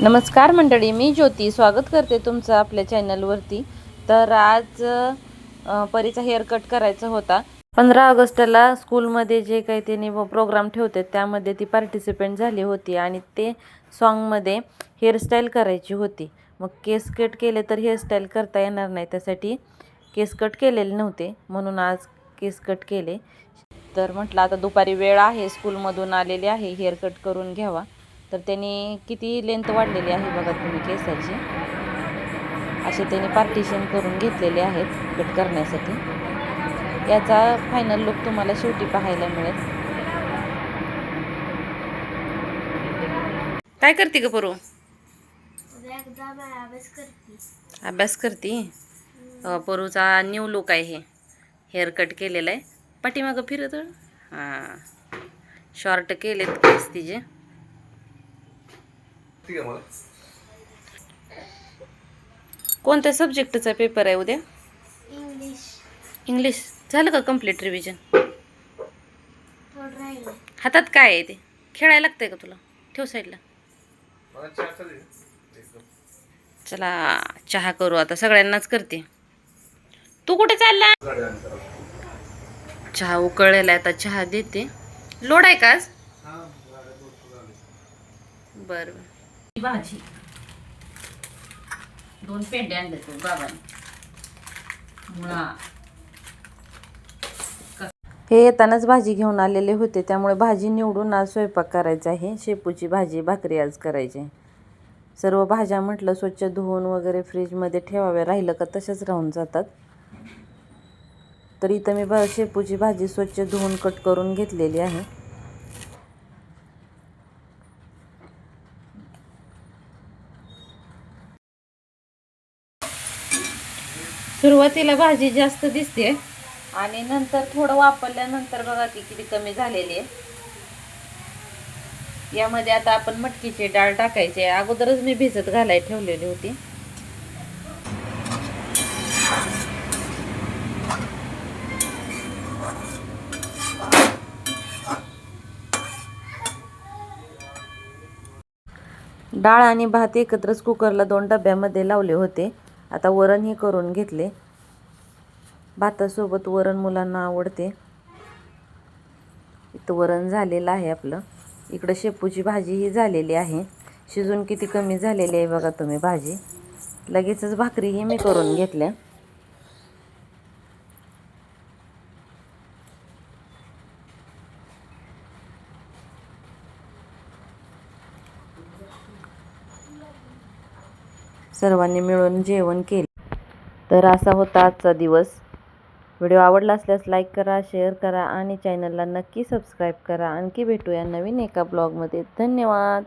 नमस्कार मंडळी मी ज्योती. स्वागत करते तुमचं आपल्या चॅनलवरती. तर आज परीचा हेअर कट करायचा होता. पंधरा ऑगस्टला स्कूलमध्ये जे काही त्यांनी प्रोग्राम ठेवते त्यामध्ये ती पार्टिसिपेंट झाली होती आणि ते सॉन्गमध्ये हेअरस्टाईल करायची होती. मग केस कट केले तर हेअरस्टाईल करता येणार नाही त्यासाठी केस कट केलेले नव्हते. म्हणून आज केस कट केले. तर म्हटलं आता दुपारी वेळ आहे स्कूलमधून आलेली आहे हेअर कट करून घ्यावा. तर त्यांनी किती लेंथ वाढलेली आहे बघा तुम्ही केसाची. असे त्यांनी पार्टिशन करून घेतलेले आहेत कट करण्यासाठी. याचा फायनल लुक तुम्हाला शेवटी पाहायला मिळेल. काय करते ग परू? अभ्यास करते. परूचा न्यू लुक आहे हे. हेअर कट केलेला आहे. पाठीमागं फिरत हां. शॉर्ट केलेत केस तिचे. ठीक आहे मला. कोणत्या सब्जेक्टचा पेपर आहे उद्या? इंग्लिश इंग्लिश झालं का कंप्लीट रिव्हिजन थोडं राहिलं हातात काय आहे ते? खेळायला लागतंय का तुला? ठेव साईडला मला चहा चालेल एकदम. चला चहा करू आता. सगळ्यांनाच करते. तू कुठे चालला? गाडी आणि करा चहा उकळलेला आहे आता चहा देते. लोड आहे का आज? हां आले बर. भाजी. दोन पेंडे आणले तू बाबाने. मुळा. हे येतानाच भाजी घेऊन आलेले होते त्यामुळे भाजी निवडून आज स्वयंपाक करायचा आहे. शेपूची भाजी भाकरी आज करायची आहे. सर्व भाज्या म्हटलं स्वच्छ धुवून वगैरे फ्रीजमध्ये ठेवाव्या. राहिलं का तशाच राहून जातात. तर इथं मी शेपूची भाजी स्वच्छ धुवून कट करून घेतलेली आहे. सुरुवातीला भाजी जास्त दिसते. आणि नंतर थोडं वापरल्यानंतर बघा ती किती कमी झालेली आहे. यामध्ये आता आपण मटकीची डाळ टाकायची आहे. अगोदरच मी भिजत घालाय ठेवलेली होती. डाळ आणि भात एकत्रच कुकरला दोन डब्यामध्ये लावले होते. आता वरणही करून घेतले. भातासोबत वरण मुलांना आवडते. इथं वरण झालेलं आहे आपलं. इकडं शेपूची भाजी ही झालेली आहे. शिजून किती कमी झालेली आहे बघा तुम्ही भाजी. लगेचच भाकरीही मी करून घेतल्या. सर्वांनी मिळून जेवण केले. तर असा होता आजचा दिवस. व्हिडिओ आवडला असल्यास लाईक करा शेअर करा आणि चॅनलला नक्की सबस्क्राईब करा. आणखी भेटूया नवीन एका ब्लॉगमध्ये. धन्यवाद!